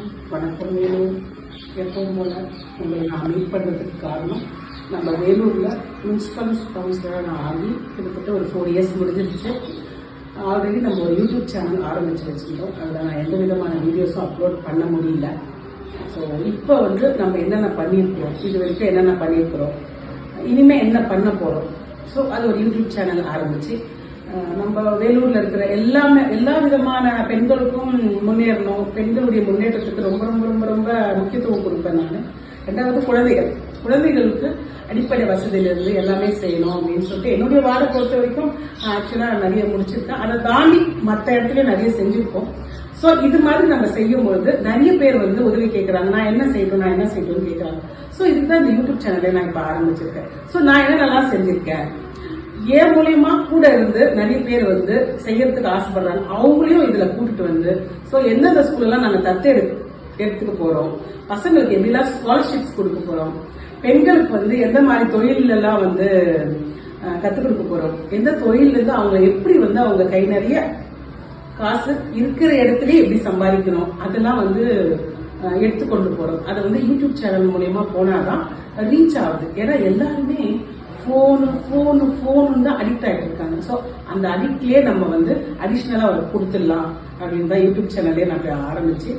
வணக்கம். வணக்கம் வேலூர் எப்பவும் போல உங்களை நான் மீட் பண்ணுறதுக்கு காரணம் நம்ம வேலூரில் முனிசிபல் கவுன்சிலராக நான் ஆகி கிட்டத்தட்ட ஒரு ஃபோர் இயர்ஸ் முடிஞ்சிருச்சு. ஆல்ரெடி நம்ம ஒரு யூடியூப் சேனல் ஆரம்பித்து வச்சுருந்தோம். அதில் நான் எந்த விதமான வீடியோஸும் அப்லோட் பண்ண முடியல. ஸோ இப்போ வந்து நம்ம என்னென்ன பண்ணியிருக்கிறோம்? இது வரைக்கும் என்னென்ன பண்ணியிருக்கிறோம்? இனிமேல் என்ன பண்ண போகிறோம் ஸோ அது ஒரு யூடியூப் சேனல் ஆரம்பிச்சு நம்ம வேலூர்ல இருக்கிற எல்லாமே எல்லா விதமான பெண்களுக்கும் முன்னேறணும். பெண்களுடைய முன்னேற்றத்துக்கு ரொம்ப ரொம்ப ரொம்ப ரொம்ப முக்கியத்துவம் கொடுப்பேன் நான். ரெண்டாவது குழந்தைகள். குழந்தைகளுக்கு அடிப்படை வசதியிலிருந்து எல்லாமே செய்யணும் அப்படின்னு சொல்லிட்டு என்னுடைய வார்டை பொறுத்த வரைக்கும் ஆக்சுவலாக நிறைய முடிச்சிருக்கேன். அதை தாண்டி மற்ற இடத்துல நிறைய செஞ்சிருக்கோம். ஸோ இது மாதிரி நம்ம செய்யும்பொழுது நிறைய பேர் வந்து உதவி கேட்கறாங்க நான் என்ன செய்யணும் நான் என்ன செய்யணும்னு கேட்கறாங்க ஸோ இதுதான் இந்த யூடியூப் சேனலை நான் இப்போ ஆரம்பிச்சிருக்கேன். ஸோ நான் என்ன நல்லா செஞ்சிருக்கேன்? என் மூலியமா கூட இருந்து நிறைய பேர் வந்து செய்யறதுக்கு ஆசைப்படுறாங்க. அவங்களையும் இதுல கூட்டிட்டு வந்து ஸோ எந்தெந்த ஸ்கூல்ல எல்லாம் நாங்க தத்து எடுத்துக்க போறோம்? பசங்களுக்கு எப்படிலாம் ஸ்காலர்ஷிப்ஸ் கொடுக்க போறோம்? பெண்களுக்கு வந்து எந்த மாதிரி தொழில் எல்லாம் வந்து கற்றுக் கத்துக் கொடுக்க போறோம்? எந்த தொழில்ல இருந்து அவங்க எப்படி வந்து அவங்க கை நிறைய காசு இருக்கிற இடத்துலயே எப்படி சம்பாதிக்கணும்? அதெல்லாம் வந்து எடுத்துக்கொண்டு போறோம். அதை வந்து யூடியூப் சேனல் மூலயமா போனாதான் ரீச் ஆகுது. ஏன்னா எல்லாருமே ஃபோனு ஃபோனு ஃபோனு தான் அடிக்ட் ஆகிட்டு இருக்காங்க ஸோ அந்த அடிக்ட்லேயே நம்ம வந்து அடிஷ்னலாக ஒரு கொடுத்துடலாம் அப்படின்னு தான் யூடியூப் சேனல்லே நான் ஆரம்பிச்சு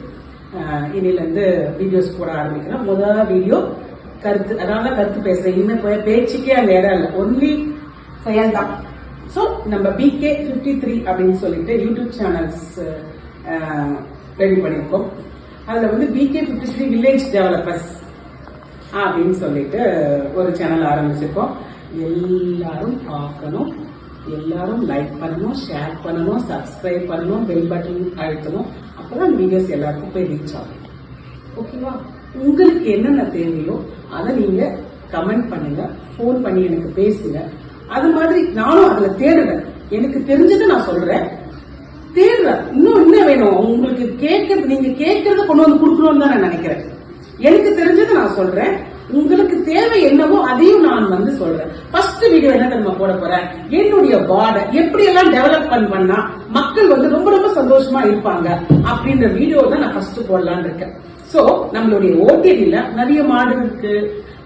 இன்னிலேருந்து வீடியோஸ் போட ஆரம்பிக்கிறேன். முதல்ல வீடியோ கருத்து அதனால கருத்து பேசுறேன். இன்னும் பேச்சுக்கே அந்த இடம் இல்லை. ஒன்லி செயல் தான். ஸோ நம்ம பிகே ஃபிஃப்டி த்ரீ அப்படின்னு சொல்லிட்டு யூடியூப் சேனல்ஸ் ரெடி பண்ணியிருக்கோம் அதில் வந்து PK fifty three village developers அப்படின்னு சொல்லிட்டு ஒரு சேனல் ஆரம்பிச்சிருக்கோம். எல்லாரும் பார்க்கணும். எல்லாரும் லைக் பண்ணணும் ஷேர் பண்ணணும் சப்ஸ்கிரைப் பண்ணணும் பெல் பட்டன் அழுத்தணும். அப்பதான் வீடியோஸ் எல்லாருக்கும் போய் ரீச் ஆகும். ஓகேவா உங்களுக்கு என்னென்ன தேவையோ அதை நீங்க கமெண்ட் பண்ணுங்க. ஃபோன் பண்ணி எனக்கு பேசுங்க. அது மாதிரி நானும் அதுல தேடுறேன். எனக்கு தெரிஞ்சதை நான் சொல்றேன். தேடுறேன். இன்னும் என்ன வேணும்? உங்களுக்கு கேட்கறது நீங்க கேட்கறத கொண்டு வந்து கொடுக்கணும்னு தான் நான் நினைக்கிறேன். எனக்கு தெரிஞ்சதை நான் சொல்றேன். உங்களுக்கு தேவை என்னவோ அதையும் நான் வந்து சொல்றேன். ஃபர்ஸ்ட் வீடியோ என்ன நம்ம போட போறேன் என்னுடைய வார்டை எப்படி எல்லாம் டெவலப்மெண்ட் பண்ணா மக்கள் வந்து ரொம்ப ரொம்ப சந்தோஷமா இருப்பாங்க அப்படின்ற வீடியோ தான் நான் ஃபர்ஸ்ட் போடலான் இருக்கேன். சோ நம்மளுடைய ஓடிடியில நிறைய மாடு இருக்கு.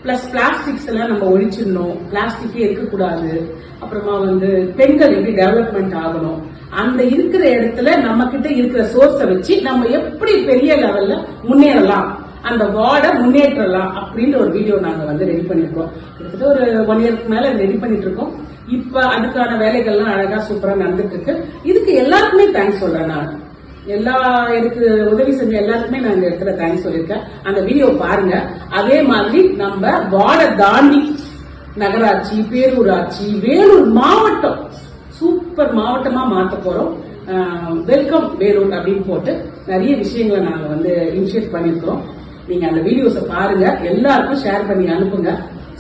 பிளஸ் பிளாஸ்டிக்ஸ் எல்லாம் நம்ம ஒழிச்சிடணும். பிளாஸ்டிக்கே இருக்கக்கூடாது. அப்புறமா வந்து பெண்கள் எப்படி டெவலப்மெண்ட் ஆகணும்? அந்த இருக்கிற இடத்துல நம்ம கிட்ட இருக்கிற சோர்ஸை வச்சு நம்ம எப்படி பெரிய லெவல்ல முன்னேறலாம்? அந்த வார்டை முன்னேற்றலாம் அப்படின்ற ஒரு வீடியோ நாங்க வந்து ரெடி பண்ணிருக்கோம் கிட்டத்தட்ட ஒரு ஒன் இயர்க்கு மேல ரெடி பண்ணிட்டு இருக்கோம் இப்ப அதுக்கான வேலைகள்லாம் அழகா சூப்பரா நடந்துட்டு இருக்கு இதுக்கு எல்லாருக்குமே தேங்க்ஸ் சொல்றேன் நான். எல்லா எனக்கு உதவி செஞ்ச எல்லாருக்குமே நான் இந்த இடத்துல தேங்க்ஸ் சொல்லியிருக்கேன். அந்த வீடியோ பாருங்க. அதே மாதிரி நம்ம வார்டை தாண்டி நகராட்சி பேரூராட்சி வேலூர் மாவட்டம் சூப்பர் மாவட்டமா மாற்ற போறோம். வெல்கம் வேலூர் அப்படின்னு போட்டு நிறைய விஷயங்களை நாங்கள் வந்து இனிஷியேட் பண்ணியிருக்கிறோம் நீங்க அந்த வீடியோஸை பாருங்க எல்லாருக்கும் ஷேர் பண்ணி அனுப்புங்க.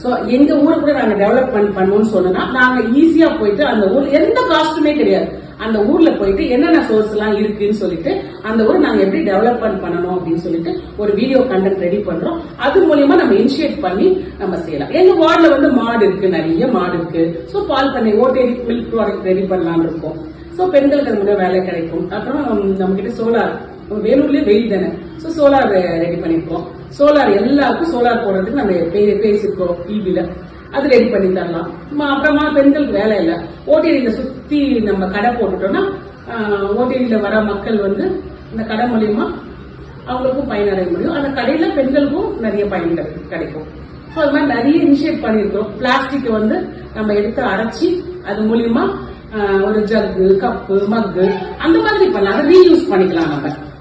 ஸோ எங்க ஊர் கூட நாங்க டெவலப்மெண்ட் பண்ணணும்னு சொன்னா நாங்க ஈஸியா போயிட்டு அந்த ஊர் எந்த காஸ்ட்டுமே கிடையாது. அந்த ஊர்ல போயிட்டு என்னென்ன சோர்ஸ் எல்லாம் இருக்குன்னு சொல்லிட்டு அந்த ஊரை நாங்க எப்படி டெவலப்மெண்ட் பண்ணணும் அப்படின்னு சொல்லிட்டு ஒரு வீடியோ கண்டென்ட் ரெடி பண்றோம். அது மூலியமா நம்ம இனிஷியேட் பண்ணி நம்ம செய்யலாம். எங்க வார்டுல வந்து மாடு இருக்கு நிறைய மாடு இருக்கு. ஸோ பால் பண்ணை ஓட்டேரி மில்க் ப்ராடக்ட் ரெடி பண்ணலாம்னு இருக்கோம். ஸோ பெண்களுக்கு அது வேலை கிடைக்கும். அப்புறம் நம்ம கிட்ட சோலார் வேலூர்லயே வெயில் தானே. ஸோ சோலார் ரெடி uh, பண்ணியிருக்கோம் சோலார் எல்லாருக்கும் சோலார் போடுறதுக்கு நம்ம பே- பேசியிருக்கோம் டிவியில் அது ரெடி பண்ணி தரலாம். அப்புறமா பெண்களுக்கு வேலை இல்லை. ஓடிடியில் சுற்றி நம்ம கடை போட்டுட்டோம்னா ஓடிடியில் வர மக்கள் வந்து இந்த கடை மூலியமா அவங்களுக்கும் பயனடைய முடியும். அந்த கடையில் பெண்களுக்கும் நிறைய பயன் கிடைக்கும். ஸோ அது மாதிரி நிறைய இனிஷியேட் பண்ணியிருக்கிறோம் பிளாஸ்டிக் வந்து நம்ம எடுத்து அரைச்சி அது மூலியமா ஒரு ஜக்கு கப்பு மக்கு அந்த மாதிரி பண்ணலாம். அதை ரீயூஸ் பண்ணிக்கலாம் நம்ம.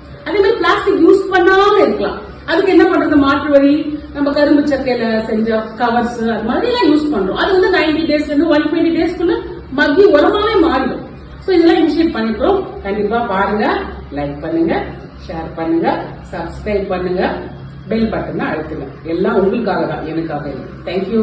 பிளாஸ்டிக் யூஸ் பண்ணாம இருக்கலாம். அதுக்கு என்ன பண்றது? மாற்று வழி. நம்ம கரும்பு சக்கையில செஞ்ச கவர்ஸ் அது மாதிரி எல்லாம் யூஸ் பண்றோம். அது வந்து 90 டேஸ்ல இருந்து ஒன் டுவெண்ட்டி டேஸ்க்குள்ள மக்கி உரமாவே மாறிடும். ஸோ இதெல்லாம் இனிஷியேட் பண்ணிக்கிறோம். கண்டிப்பா பாருங்க லைக் பண்ணுங்க ஷேர் பண்ணுங்க சப்ஸ்கிரைப் பண்ணுங்க பெல் பட்டனை அழுத்துங்க. எல்லாம் உங்களுக்காக தான் எனக்காக இல்லை. தேங்க்யூ